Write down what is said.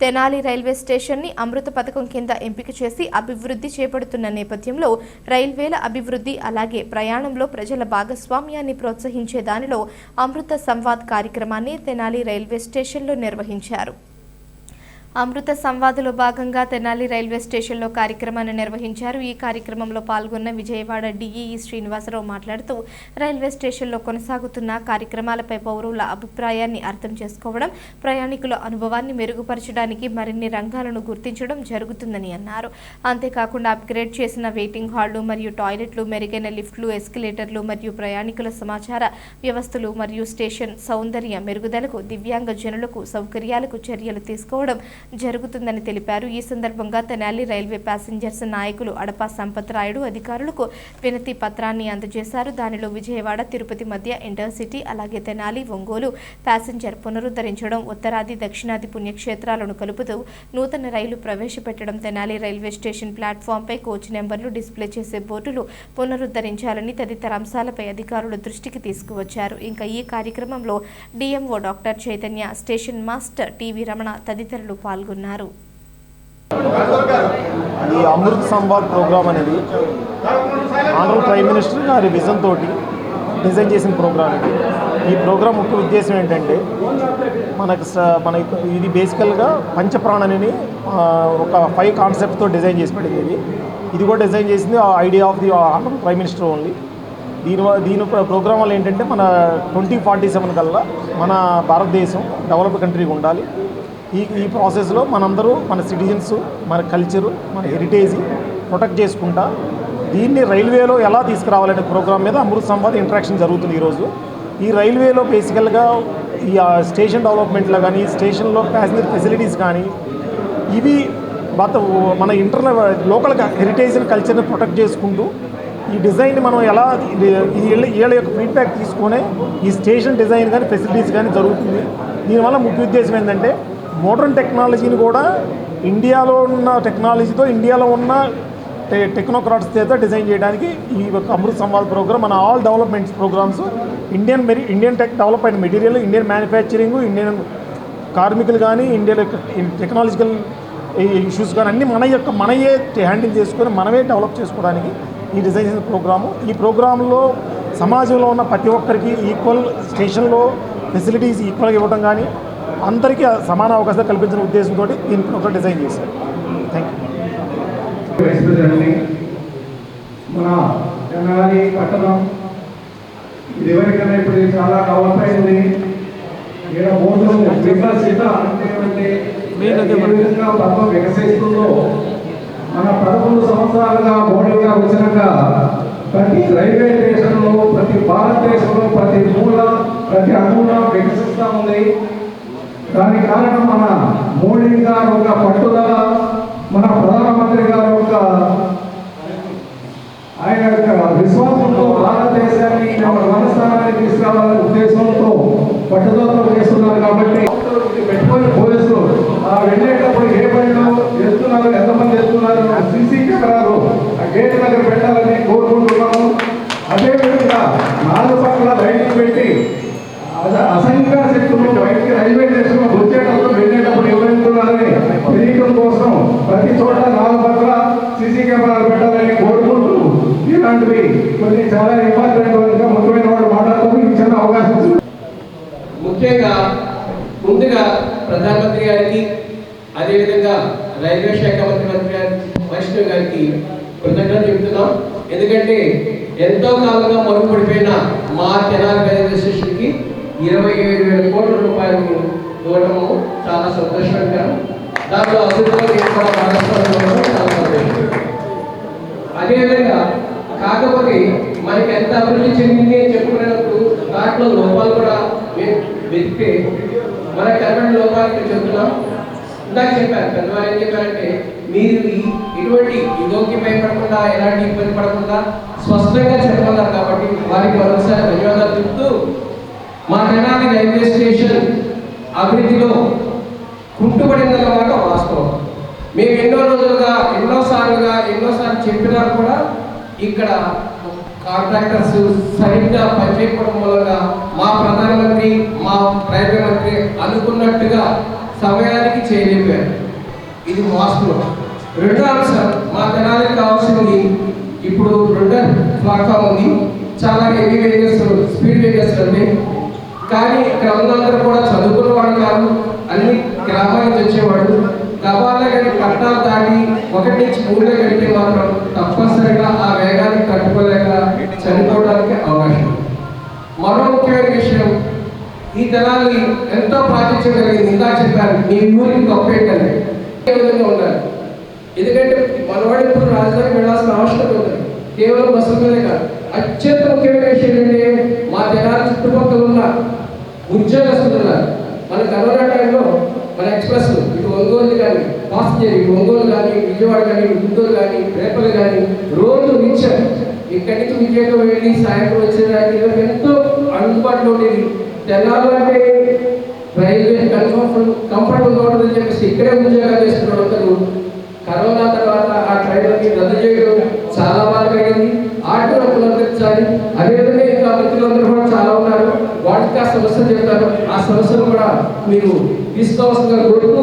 Tenali railway స్టేషన్ని అమృత పథకం కింద ఎంపిక చేసి అభివృద్ధి చేపడుతున్న నేపథ్యంలో రైల్వేల అభివృద్ధి అలాగే ప్రయాణంలో ప్రజల భాగస్వామ్యాన్ని ప్రోత్సహించే దానిలో అమృత సంవాద్ కార్యక్రమాన్ని తెనాలి రైల్వే స్టేషన్లో నిర్వహించారు. అమృత సంవాదులో భాగంగా తెనాలి రైల్వే స్టేషన్లో కార్యక్రమాన్ని నిర్వహించారు. ఈ కార్యక్రమంలో పాల్గొన్న విజయవాడ డిఈఈ శ్రీనివాసరావు మాట్లాడుతూ రైల్వే స్టేషన్లో కొనసాగుతున్న కార్యక్రమాలపై పౌరుల అభిప్రాయాన్ని అర్థం చేసుకోవడం ప్రయాణికుల అనుభవాన్ని మెరుగుపరచడానికి మరిన్ని రంగాలను గుర్తించడం జరుగుతుందని అన్నారు. అంతేకాకుండా అప్గ్రేడ్ చేసిన వెయిటింగ్ హాళ్ళు మరియు టాయిలెట్లు మెరుగైన లిఫ్ట్లు ఎస్కలేటర్లు మరియు ప్రయాణికుల సమాచార వ్యవస్థలు మరియు స్టేషన్ సౌందర్య మెరుగుదలకు దివ్యాంగ జనులకు సౌకర్యాలకు చర్యలు తీసుకోవడం జరుగుతుందని తెలిపారు. ఈ సందర్భంగా తెనాలి రైల్వే ప్యాసింజర్స్ నాయకులు అడపా సంపత్ రాయుడు అధికారులకు వినతి పత్రాన్ని అందజేశారు. దానిలో విజయవాడ తిరుపతి మధ్య ఇంటర్సిటీ అలాగే తెనాలి ఒంగోలు ప్యాసింజర్ పునరుద్ధరించడం ఉత్తరాది దక్షిణాది పుణ్యక్షేత్రాలను కలుపుతూ నూతన రైలు ప్రవేశపెట్టడం తెనాలి రైల్వే స్టేషన్ ప్లాట్ఫామ్పై కోచ్ నెంబర్లు డిస్ప్లే చేసే బోర్డులు పునరుద్ధరించాలని తదితర అంశాలపై అధికారులు దృష్టికి తీసుకువచ్చారు. ఇంకా ఈ కార్యక్రమంలో DMO doctor Chaitanya station master TV Ramana తదితరులు పాల్గొన్నారు. ఈ అమృత్ సంవాద్ ప్రోగ్రామ్ అనేది ఆనరల్ ప్రైమ్ మినిస్టర్ గారి విజన్ తోటి డిజైన్ చేసిన ప్రోగ్రామ్ ఇది. ఈ ప్రోగ్రామ్ ముఖ్య ఉద్దేశం ఏంటంటే మనకు స- మన ఇది బేసికల్గా పంచప్రాణని ఒక ఫైవ్ కాన్సెప్ట్తో డిజైన్ చేసి పెట్టింది ఇది ఇది కూడా డిజైన్ చేసింది idea of the honourable prime minister only. దీని దీని ప్ర- ప్రోగ్రామ్ వల్ల ఏంటంటే మన ట్వంటీ ఫార్టీ సెవెన్ కల్లా మన భారతదేశం డెవలప్ కంట్రీగా ఉండాలి. ఈ ఈ ప్రాసెస్లో మనందరూ మన సిటిజన్స్ మన కల్చరు మన హెరిటేజ్ ప్రొటెక్ట్ చేసుకుంటా దీన్ని రైల్వేలో ఎలా తీసుకురావాలనే ప్రోగ్రామ్ మీద అమృత్ సంవాద్ ఇంటరాక్షన్ జరుగుతుంది ఈరోజు ఈ రైల్వేలో బేసికల్గా ఈ స్టేషన్ డెవలప్మెంట్లో కానీ స్టేషన్లో ప్యాసింజర్ ఫెసిలిటీస్ కానీ ఇవి బత మన ఇంటర్నల్ లోకల్ హెరిటేజ్ కల్చర్ని ప్రొటెక్ట్ చేసుకుంటూ ఈ డిజైన్ మనం ఎలా ఈ వీళ్ళ యొక్క ఫీడ్బ్యాక్ తీసుకునే ఈ స్టేషన్ డిజైన్ కానీ ఫెసిలిటీస్ కానీ జరుగుతుంది. దీనివల్ల ముఖ్య ఉద్దేశం ఏంటంటే మోడర్న్ టెక్నాలజీని కూడా ఇండియాలో ఉన్న టెక్నాలజీతో ఇండియాలో ఉన్న టె టెక్నోక్రాట్స్ చేత డిజైన్ చేయడానికి ఈ యొక్క అమృత్ సంవాద్ ప్రోగ్రామ్ మన ఆల్ డెవలప్మెంట్స్ ప్రోగ్రామ్స్ ఇండియన్ మెరి ఇండియన్ టెక్ డెవలప్ అయిన మెటీరియల్ ఇండియన్ మ్యానుఫ్యాక్చరింగ్ ఇండియన్ కార్మికులు కానీ ఇండియన్ టెక్నాలజికల్ ఇష్యూస్ కానీ అన్నీ మన యొక్క మనయే హ్యాండిల్ చేసుకొని మనమే డెవలప్ చేసుకోవడానికి ఈ డిజైన్ చేసిన ప్రోగ్రాము. ఈ ప్రోగ్రాంలో సమాజంలో ఉన్న ప్రతి ఒక్కరికి ఈక్వల్ స్టేషన్లో ఫెసిలిటీస్ ఈక్వల్గా ఇవ్వడం కానీ అందరికీ సమాన అవకాశాలు కల్పించిన ఉద్దేశంతో దీని ప్రోగ్రామ్ డిజైన్ చేశారు. థ్యాంక్ యూ వైస్ ప్రెసిడెంట్ని మన తెనాలి పట్టణం ఇది ఎవరికైనా ఇప్పుడు ఇది చాలా డెవలప్ అయింది ఇక్కడ బోర్డు వికసిత అంటే ఏ విధంగా పథకం వికసిస్తుందో మన పదకొండు సంవత్సరాలుగా మోడీగా వచ్చినాక ప్రతి రైల్వే స్టేషన్లో ప్రతి భారతదేశంలో ప్రతి మూల ప్రతి అణువున వికసిస్తూ ఉంది దానికి కారణం మన మోడీ గారు ఒక పట్టుదల మన ప్రధానమంత్రి గారు ఒక ఆయన యొక్క విశ్వాసంతో భారతదేశాన్ని నెంబర్ వన్ తీసుకురావాలనే ఉద్దేశంతో పట్టుదలతో చేస్తున్నారు కాబట్టి పెట్టుకొని పోలీసులు ఆ వెళ్ళేటప్పుడు ఏ పనిలో వెళ్తున్నారు ముఖ్యంగా ముందుగా ప్రధానమంత్రి గారికి అదేవిధంగా రైల్వే శాఖ మంత్రి మంత్రి వైష్ణవ్ గారికి కృతజ్ఞత చెబుతున్నాం ఎందుకంటే ఎంతో కాలంగా మరుగుపడిపోయిన మా తెనాలి రైల్వే స్టేషన్కి ఇరవై ఏడు వేల కోట్ల రూపాయలు ఇవ్వడము చాలా సంతోషకరం. దాంట్లో అభివృద్ధి చాలా అదేవిధంగా కాకపోతే మనకి ఎంత అభివృద్ధి చెందింది అని చెప్పుకునేటప్పుడు దాంట్లో లోపాలు కూడా వెతికితే మన కర్మని లోపాలు చెప్తున్నాం ఇందాక చెప్పారు పెద్దవారు ఏం చెప్పారంటే మీరు ఈ- ఇటువంటి యుగోకి భయపడకుండా ఎలాంటి ఇబ్బంది పడకుండా స్పష్టంగా చెప్పగలరు కాబట్టి వారికి మరొకసారి ధన్యవాదాలు చెప్తూ మా తెనాలి రైల్వే స్టేషన్ అభివృద్ధిలో కుంటుపడిందన్నమాట వాస్తవం. మేము ఎన్నో రోజులుగా ఎన్నోసార్లుగా ఎన్నోసార్లు చెప్పినా కూడా ఇక్కడ కాంట్రాక్టర్స్ సరిగ్గా పనిచేయకపోవడం మూలంగా ప్రధానమంత్రి సమయానికి చేయలేకపోయారు ఇది వాస్తవం రెండో అంశం మా తెనాలికి కావాల్సింది ఇప్పుడు రెండో ప్లాట్ఫామ్ ఉంది. చాలా హెవీ వేగస్ స్పీడ్ వేగస్ ఉన్నాయి కానీ క్రమంలో కూడా చదువుకున్న వాడు కాదు అన్ని గ్రామాల నుంచి వచ్చేవాడు గబాల్లో కానీ పట్టణాలు దాటి ఒకటి నుంచి మూడులో గడిపే మాత్రం తప్పనిసరిగా ఆ వేగాన్ని తట్టుకోలేక చనిపోవడానికి అవకాశం. మరో ముఖ్యమైన విషయం ఈ తెనాలి ఎంతో ప్రాచుర్యం కలిగింది ఇంకా చెప్పాను మీ ఊరికి గొప్ప ఏ విధంగా ఉండాలి? ఎందుకంటే మనవాడు ఇప్పుడు రాజధాని వెళ్ళాల్సిన అవసరం ఉంది. కేవలం బస్సుల మీదే కాదు. అత్యంత ముఖ్యమైన విషయం ఏంటంటే మా జనాల చుట్టుపక్కల ఉన్న ఉద్యోగస్తులు ఉన్నారు మన కరోనా టైంలో మన ఎక్స్ప్రెస్ ఇటు ఒంగోలు కానీ పాసింజర్ ఇటు ఒంగోలు కానీ విజయవాడ కానీ గుంటూరు కానీ రేపలు కానీ రోజు నిత్యం ఇక్కడి నుంచి విజయవాడ వెళ్ళి సాయంత్రం వచ్చేదానికి కంఫర్టబుల్ చెప్పేసి ఇక్కడే ఉద్యోగాలు చేస్తున్న అందరూ కరోనా తర్వాత ఆ ట్రైన్లకి రద్దు చేయడం చాలా బాగా అయింది ఆటో పునరుద్ధరించాలి అదేవిధంగా ఇంకా మిత్రులందరూ కూడా చాలా ఉన్నారు. వాటికి ఆ సమస్యలు చెప్తారు ఆ సమస్యలు కూడా మీరు తీసుకోవాల్సిందిగా కోరుతూ